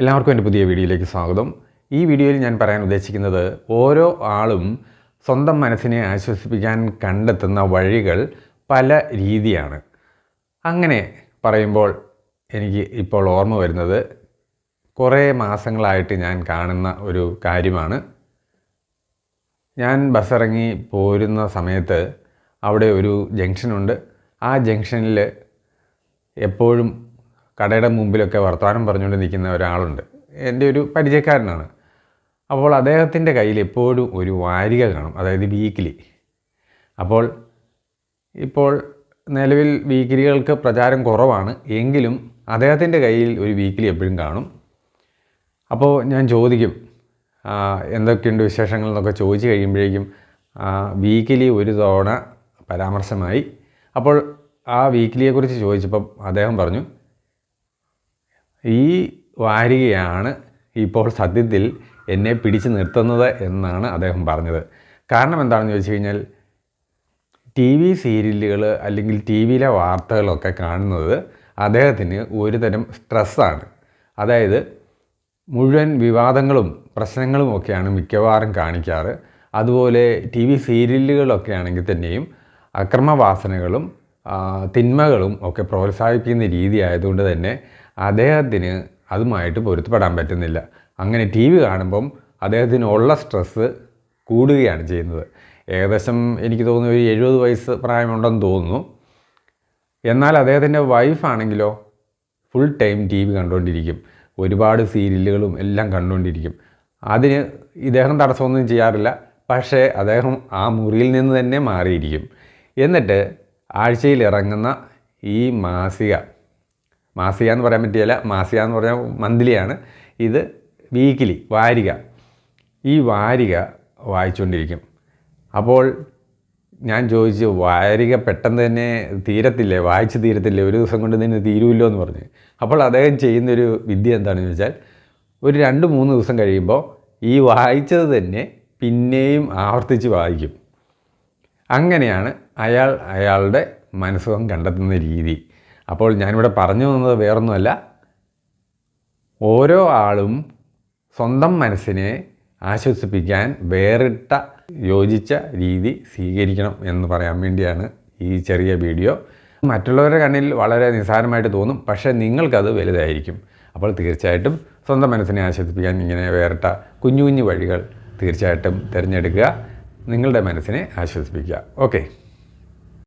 എല്ലാവർക്കും എന്റെ പുതിയ വീഡിയോയിലേക്ക് സ്വാഗതം. ഈ വീഡിയോയിൽ ഞാൻ പറയാൻ ഉദ്ദേശിക്കുന്നത് ഓരോ ആളും സ്വന്തം മനസ്സിനെ ആശ്വസിപ്പിക്കാൻ കണ്ടെത്തുന്ന വഴികൾ പല രീതിയാണ്. അങ്ങനെ പറയുമ്പോൾ എനിക്ക് ഇപ്പോൾ ഓർമ്മ വരുന്നത് കുറേ മാസങ്ങളായിട്ട് ഞാൻ കാണുന്ന ഒരു കാര്യമാണ്. ഞാൻ ബസ്സിറങ്ങി പോരുന്ന സമയത്ത് അവിടെ ഒരു ജംഗ്ഷനുണ്ട്. ആ ജംഗ്ഷനിൽ എപ്പോഴും കടയുടെ മുമ്പിലൊക്കെ വർത്തമാനം പറഞ്ഞുകൊണ്ട് നിൽക്കുന്ന ഒരാളുണ്ട്. എന്റെ ഒരു പരിചയക്കാരനാണ്. അപ്പോൾ അദ്ദേഹത്തിന്റെ കയ്യിൽ എപ്പോഴും ഒരു വാരിക കാണും അതായത് വീക്കിലി. അപ്പോൾ ഇപ്പോൾ നിലവിൽ വീക്കിലികൾക്ക് പ്രചാരം കുറവാണ്. എങ്കിലും അദ്ദേഹത്തിന്റെ കയ്യിൽ ഒരു വീക്കിലി എപ്പോഴും കാണും. അപ്പോൾ ഞാൻ ചോദിക്കും എന്തൊക്കെയുണ്ട് വിശേഷങ്ങൾ എന്നൊക്കെ ചോദിച്ചു കഴിയുമ്പോഴേക്കും വീക്കിലി ഒരു തവണ പരാമർശമായി. അപ്പോൾ ആ വീക്കിലിയെക്കുറിച്ച് ചോദിച്ചപ്പം അദ്ദേഹം പറഞ്ഞു ഈ വാരികയാണ് ഇപ്പോൾ സത്യത്തിൽ എന്നെ പിടിച്ചു നിർത്തുന്നത് എന്നാണ് അദ്ദേഹം പറഞ്ഞത്. കാരണം എന്താണെന്ന് ചോദിച്ചു കഴിഞ്ഞാൽ ടി വി സീരിയലുകൾ അല്ലെങ്കിൽ ടി വിയിലെ വാർത്തകളൊക്കെ കാണുന്നത് അദ്ദേഹത്തിന് ഒരുതരം സ്ട്രെസ്സാണ്. അതായത് മുഴുവൻ വിവാദങ്ങളും പ്രശ്നങ്ങളും ഒക്കെയാണ് മിക്കവാറും കാണിക്കാറ്. അതുപോലെ ടി വി സീരിയലുകളൊക്കെ ആണെങ്കിൽ തന്നെയും അക്രമവാസനകളും തിന്മകളും ഒക്കെ പ്രോത്സാഹിപ്പിക്കുന്ന രീതി ആയതുകൊണ്ട് തന്നെ അദ്ദേഹത്തിന് അതുമായിട്ട് പൊരുത്തപ്പെടാൻ പറ്റുന്നില്ല. അങ്ങനെ ടി വി കാണുമ്പം അദ്ദേഹത്തിന് ഉള്ള സ്ട്രെസ്സ് കൂടുകയാണ് ചെയ്യുന്നത്. ഏകദേശം എനിക്ക് തോന്നുന്നു ഒരു എഴുപത് വയസ്സ് പ്രായമുണ്ടെന്ന് തോന്നുന്നു. എന്നാൽ അദ്ദേഹത്തിന്റെ വൈഫാണെങ്കിലോ ഫുൾ ടൈം ടി വി കണ്ടുകൊണ്ടിരിക്കും. ഒരുപാട് സീരിയലുകളും എല്ലാം കണ്ടുകൊണ്ടിരിക്കും. അതിന് ഇദ്ദേഹം തടസ്സമൊന്നും ചെയ്യാറില്ല. പക്ഷേ അദ്ദേഹം ആ മുറിയിൽ നിന്ന് തന്നെ മാറിയിരിക്കും. എന്നിട്ട് ആഴ്ചയിൽ ഇറങ്ങുന്ന ഈ മാസിക മാസിക എന്ന് പറയാൻ പറ്റിയല്ല മാസിക എന്ന് പറഞ്ഞാൽ മന്ത്ലിയാണ്. ഇത് വീക്കിലി വാരിക. ഈ വാരിക വായിച്ചുകൊണ്ടിരിക്കും അപ്പോൾ ഞാൻ ചോദിച്ചു വാരിക പെട്ടെന്ന് തന്നെ തീരത്തില്ലേ? വായിച്ച് തീരത്തില്ലേ? ഒരു ദിവസം കൊണ്ട് തന്നെ തീരുമല്ലോ എന്ന് പറഞ്ഞു. അപ്പോൾ അദ്ദേഹം ചെയ്യുന്നൊരു വിദ്യ എന്താണെന്ന് വെച്ചാൽ ഒരു രണ്ട് മൂന്ന് ദിവസം കഴിയുമ്പോൾ ഈ വായിച്ചത് തന്നെ പിന്നെയും ആവർത്തിച്ച് വായിക്കും. അങ്ങനെയാണ് അയാൾ അയാളുടെ മനസ്സുഖം കണ്ടെത്തുന്ന രീതി. അപ്പോൾ ഞാനിവിടെ പറഞ്ഞു വന്നത് വേറൊന്നുമല്ല. ഓരോ ആളും സ്വന്തം മനസ്സിനെ ആശ്വസിപ്പിക്കാൻ വേറിട്ട യോജിച്ച രീതി സ്വീകരിക്കണം എന്ന് പറയാൻ വേണ്ടിയാണ് ഈ ചെറിയ വീഡിയോ. മറ്റുള്ളവരുടെ കണ്ണിൽ വളരെ നിസ്സാരമായിട്ട് തോന്നും പക്ഷേ നിങ്ങൾക്കത് വലുതായിരിക്കും. അപ്പോൾ തീർച്ചയായിട്ടും സ്വന്തം മനസ്സിനെ ആശ്വസിപ്പിക്കാൻ ഇങ്ങനെ വേറിട്ട കുഞ്ഞു കുഞ്ഞു വഴികൾ തീർച്ചയായിട്ടും തിരഞ്ഞെടുക്കുക നിങ്ങളുടെ മനസ്സിനെ ആശ്വസിപ്പിക്കുക. ഓക്കെ.